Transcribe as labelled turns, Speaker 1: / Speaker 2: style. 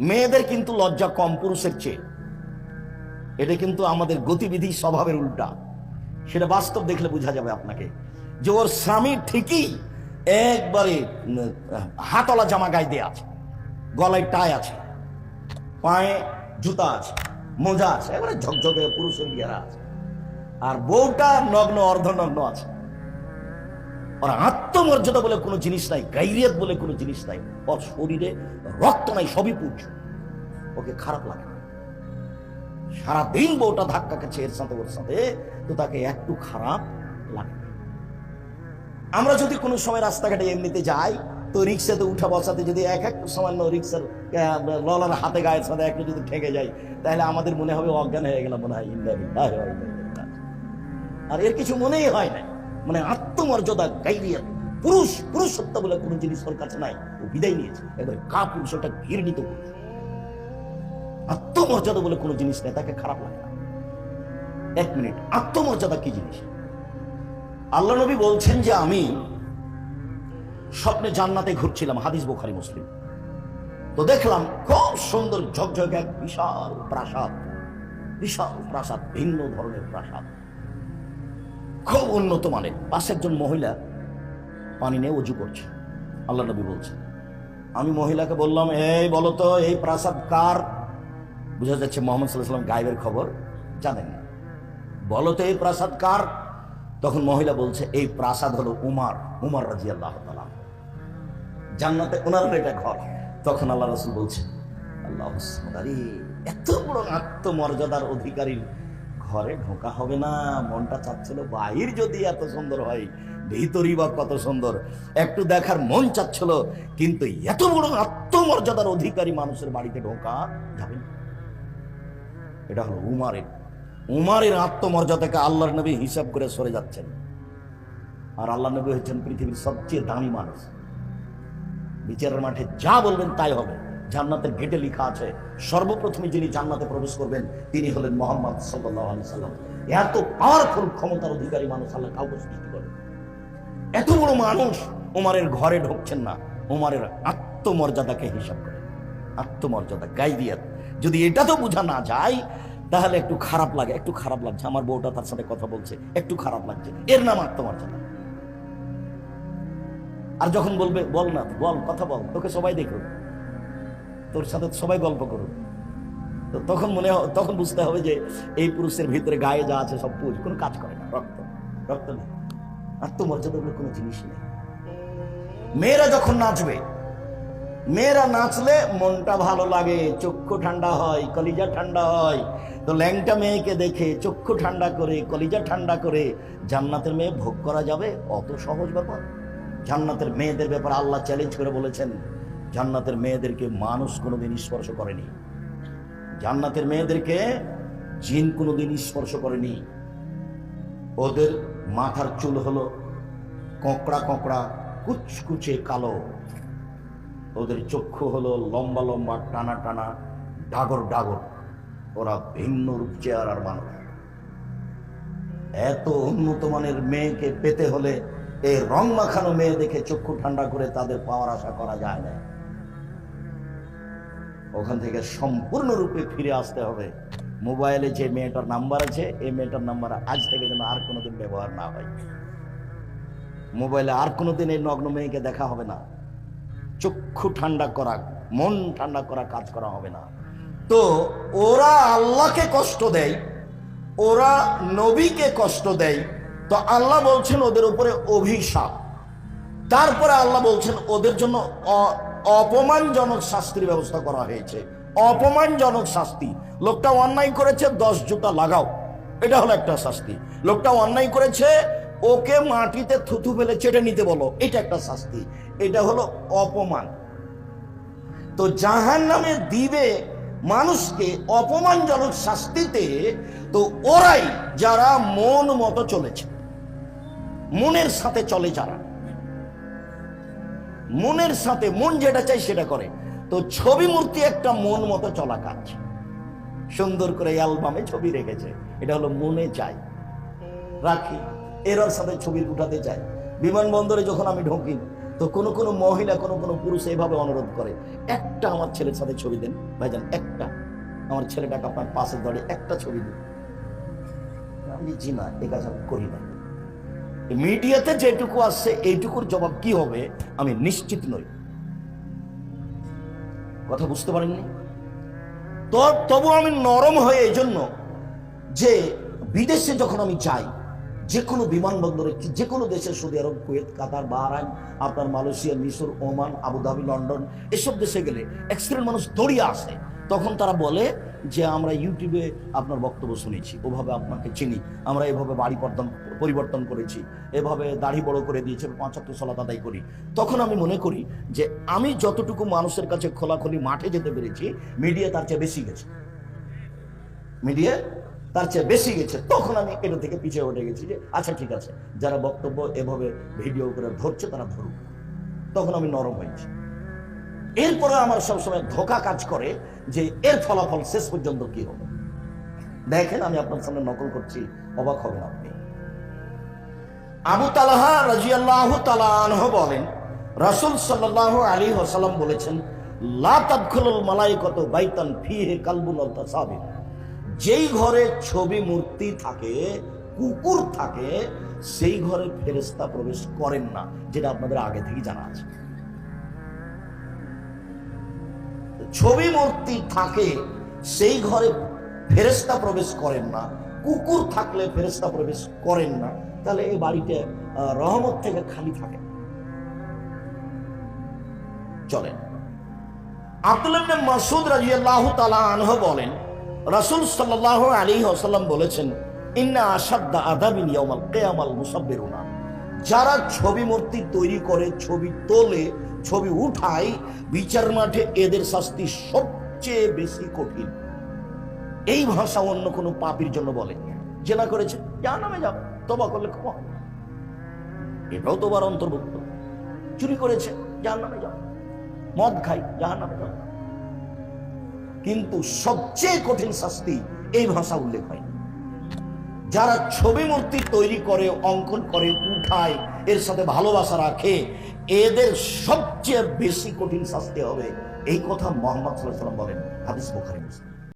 Speaker 1: মেয়েদের কিন্তু লজ্জা কম, পুরুষের চেয়ে। এটা কিন্তু আমাদের গতিবিধি, স্বভাবের উল্টা। সেটা বাস্তব দেখলে বোঝা যাবে আপনাকে। যে ওর স্বামী ঠিকই একবারে হাতলা জামা গায়ে দিয়ে আছে। গলায় টাই আছে। পায়ে জুতা আছে। মোজা আছে। এবারে ঝকঝকে পুরুষের গিয়ারা আছে। আর বউটা নগ্ন, অর্ধনগ্ন আছে। ওর আত্মমর্যাদা বলে কোনো জিনিস নাই, গাইরিয়ত বলে কোনো জিনিস নাই। ওর শরীরে রক্ত নাই, সবই পুজ ওকে খারাপ লাগে না। সারাদিন বউটা ধাক্কা খাচ্ছে এর সাথে ওর সাথে, তো তাকে একটু খারাপ লাগে। আমরা যদি কোনো সময় রাস্তাঘাটে এমনিতে যাই, তো রিক্সাতে উঠা বসাতে যদি এক এক সামান্য রিক্সার ললার হাতে গায়ের সাথে একটু যদি ঠেকে যায় তাহলে আমাদের মনে হবে অজ্ঞান হয়ে গেলাম মনে হয়। আর এর কিছু মনেই হয় না মানে আত্মমর্যাদা গাইরিয়া পুরুষ পুরুষত্ব বলে কোনো জিনিস ওর কাছে নাই। ও বিদায় নিয়েছে। এবার কা পুরুষ ওটা ঘৃণিত পুরুষ আত্মমর্যাদা বলে কোনো জিনিস নেই, তাকে খারাপ লাগে না। এক মিনিট, আত্মমর্যাদা কি জিনিস? আল্লাহ নবী বলছেন যে আমি স্বপ্নে জান্নাতে ঘুরছিলাম, হাদিস বোখারি, মুসলিম। তো দেখলাম খুব সুন্দর ঝকঝকে এক বিশাল প্রাসাদ। বিশাল প্রাসাদ, ভিন্ন ধরনের প্রাসাদ। খুব উন্নত মানের। পাশে একজন মহিলা পানি নিয়ে উজু করছে। আল্লাহ নবী বলছে, আমি মহিলাকে বললাম, এই বলো তো, এই প্রাসাদ কার? বুঝা যাচ্ছে মোহাম্মদ সাল্লাহ সাল্লাম গায়েবের খবর জানেন না। বলো তো, এই প্রাসাদ কার? তখন মহিলা বলছে, এই প্রাসাদ হলো উমার উমার রাজি আল্লাহ জান্নাতে ওনার এটা ঘর। তখন আল্লাহ রসুল বলছে, আল্লাহ এত বড় আত্মমর্যাদার অধিকারীর ঘরে ঢোকা হবে না, মনটা চাচ্ছিল বাহির যদি এত সুন্দর হয়, ভিতরই বা কত সুন্দর। একটু দেখার মন চাচ্ছিল, কিন্তু এত বড় আত্মমর্যাদার অধিকারী মানুষের বাড়িতে ঢোকা যাবে না। এটা হলো উমারের উমারের আত্মমর্যাদাকে আল্লাহর নবী হিসাব করে সরে যাচ্ছেন। আর আল্লাহ নবী হচ্ছেন পৃথিবীর সবচেয়ে দামি মানুষ। বিচারের মাঠে যা বলবেন তাই হবে। জান্নাতের গেটে লেখা আছে, সর্বপ্রথমে যিনি জান্নাতে প্রবেশ করবেন, তিনি হলেন মোহাম্মদ সাল্লাহ সাল্লাম। এত পাওয়ারফুল ক্ষমতার অধিকারী মানুষ আল্লাহ কাউকে সৃষ্টি করে এত বড় মানুষ উমারের ঘরে ঢুকছেন না, উমারের আত্মমর্যাদাকে হিসাব করে আত্মমর্যাদা গাইদিয়াত যদি এটা তো বোঝা না যায়, তাহলে একটু খারাপ লাগে, একটু খারাপ লাগছে। আমার বউটা তার সাথে কথা বলছে, একটু খারাপ লাগছে। এর নাম আত্মমর্যাদা। আর যখন বলবে, বল না, বল, কথা বল, তোকে সবাই দেখুক তোর সাথে সবাই গল্প করুক। তো তখন মনে তখন বুঝতে হবে যে এই পুরুষের ভিতরে গায়ে যা আছে সব পুজ কোনো কাজ করে না, রক্ত রক্ত নেই। আত্মমর্যাদা বলে কোনো জিনিস নেই। মেয়েরা যখন নাচবে, মেয়েরা নাচলে মনটা ভালো লাগে, চক্ষু ঠান্ডা হয়, কলিজা ঠান্ডা হয়। তো ল্যাংটা মেয়েকে দেখে চক্ষু ঠান্ডা করে, কলিজা ঠান্ডা করে জান্নাতের মেয়ে ভোগ করা যাবে? অত সহজ ব্যাপার। জান্নাতের মেয়েদের ব্যাপারে আল্লাহ চ্যালেঞ্জ করে বলেছেন জান্নাতের মেয়েদেরকে মানুষ কোনোদিন স্পর্শ করেনি। জান্নাতের মেয়েদেরকে জিন কোনোদিন স্পর্শ করেনি। ওদের মাথার চুল হলো কঁকড়া কঁকড়া, কুচকুচে কালো। ওদের চক্ষু হলো লম্বা লম্বা, টানা টানা, ডাগর ডাগর। ওরা ভিন্ন রূপ চেহারার মানুষ। এত উন্নত মানের মেয়েকে পেতে হলে এই রং মাখানো মেয়ে দেখে চক্ষু ঠান্ডা করে তাদের পাওয়ার আশা করা যায় না। ওখান থেকে সম্পূর্ণরূপে ফিরে আসতে হবে। মোবাইলে যে মেয়েটার নাম্বার আছে, এই মেয়েটার নাম্বার আজ থেকে যেন আর কোনোদিন ব্যবহার না হয়। মোবাইলে আর কোনোদিন এই নগ্ন মেয়েকে দেখা হবে না। চক্ষু ঠান্ডা করা, মন ঠান্ডা করা কাজ করা হবে না। তো ওরা আল্লাহকে কষ্ট দেয়, ওরা নবীকে কষ্ট দেয়। তো আল্লাহ বলছেন ওদের উপরে অভিশাপ। তারপরে আল্লাহ বলছেন ওদের জন্য অপমানজনক শাস্তির ব্যবস্থা করা হয়েছে। অপমানজনক শাস্তি। লোকটা অন্যায় করেছে, দশ জুতা লাগাও। এটা হলো একটা শাস্তি। লোকটা অন্যায় করেছে, ওকে মাটিতে থুথু ফেলে চেটে নিতে বলো। এটা একটা শাস্তি। এটা হলো অপমান। তো জাহান নামে দিবে মানুষকে অপমানজনক শাস্তিতে, তো ওরাই যারা মন মতো চলেছে, মনের সাথে চলে যারা। মনের সাথে মন যেটা চাই সেটা করে। তো ছবি মূর্তি একটা মন মতো চলা কাজ। সুন্দর করে অ্যালবামে ছবি রেখেছে। এটা হলো মনে চাই। রাখি, এরার সাথে ছবি উঠাতে চাই বিমানবন্দরে যখন আমি ঢুকি, তো কোনো কোনো মহিলা, কোনো কোনো পুরুষ এভাবে অনুরোধ করে, একটা আমার ছেলের সাথে ছবি দেন, ভাইজান, একটা। আমার ছেলেটাকে আপনার পাশে ধরে একটা ছবি দিন। আমি জি না, এ কাজ আমি করি না। মিডিয়াতে যেটুকু আসছে, এইটুকুর জবাব কি হবে, আমি নিশ্চিত নই। কথা বুঝতে পারেননি? তবু আমি নরম হয়ে এই জন্য যে বিদেশে যখন আমি যাই যে কোনো বিমানবন্দরে যে কোনো দেশে, Saudi Arab, Kuwait, Qatar, Bahrain, আপনার মালয়েশিয়া, মিশর, ওমান, আবুধাবি, লন্ডন, এসব দেশে গেলে এক্সপিরিয়েন্স মানুষ দৌড়িয়ে আসে। তখন তারা বলে যে আমরা ইউটিউবে আপনার বক্তব্য শুনেছি, ওভাবে আপনাকে চিনি, আমরা এভাবে বাড়ি পর্দন, পরিবর্তন করেছি, এভাবে দাড়ি বড় করে দিয়েছে পঁচাত্তর সলাত আদায় করি। তখন আমি মনে করি যে আমি যতটুকু মানুষের কাছে খোলাখুলি মাঠে যেতে পেরেছি মিডিয়া তার চেয়ে বেশি গেছে। মিডিয়া তার চেয়ে বেশি গেছে। তখন আমি এটা থেকে পিছিয়ে উঠে গেছি যে আচ্ছা ঠিক আছে, যারা বক্তব্য এভাবে ভিডিও করে ধরছে তারা ধরুক। তখন আমি নরম হয়েছি। এরপরে আমার সবসময় ধোকা কাজ করে যে এর ফলাফল শেষ পর্যন্ত কি হবে? দেখেন, আমি আপনার সামনে নকল করছি, অবাক হবেন আপনি। আবু তালাহা রাজিয়াল্লাহ তালাহ বলেন, রাসূল সাল্লাল্লাহু আলী ওয়াসাল্লাম বলেছেন যেই ঘরে ছবি মূর্তি থাকে, কুকুর থাকে, সেই ঘরে ফেরেশতা প্রবেশ করেন না, যেটা আপনাদের আগে থেকে জানা আছে। ছবি মূর্তি থাকে, সেই ঘরে ফেরেশতা প্রবেশ করেন না। কুকুর থাকলে ফেরেশতা প্রবেশ করেন না। তাহলে এই বাড়িতে রহমত থেকে খালি থাকে। চলেন। আব্দুল্লাহ মাসুদ রাদিয়াল্লাহু তাআলা আনহু বলেন, রাসূল সাল্লাল্লাহু আলাইহি ওয়াসাল্লাম বলেছেন, ইন্না আশাদ্দা আযাবিন ইয়াউমাল কিয়ামাল যারা ছবি মূর্তি তৈরি করে, ছবি তোলে ছবি উঠাই, বিচার মাঠে এদের শাস্তি সবচেয়ে বেশি কঠিন। এই ভাষা অন্য কোনো পাপির জন্য বলে। জেনা করেছে যা নামে যাব, তবা করলে ক্ষমা। এটাও তোমার অন্তর্ভুক্ত। চুরি করেছে, যার নামে মদ খাই যার নামে কিন্তু সবচেয়ে কঠিন শাস্তি এই ভাষা উল্লেখ হয় যারা ছবি মূর্তি তৈরি করে, অঙ্কন করে, উঠায়, এর সাথে ভালোবাসা রাখে, এদের সবচেয়ে বেশি কঠিন শাস্তি হবে। এই কথা মোহাম্মদ সাল্লাহ সাল্লাম বলেন, হাদিস বোখারি, মুসলিম।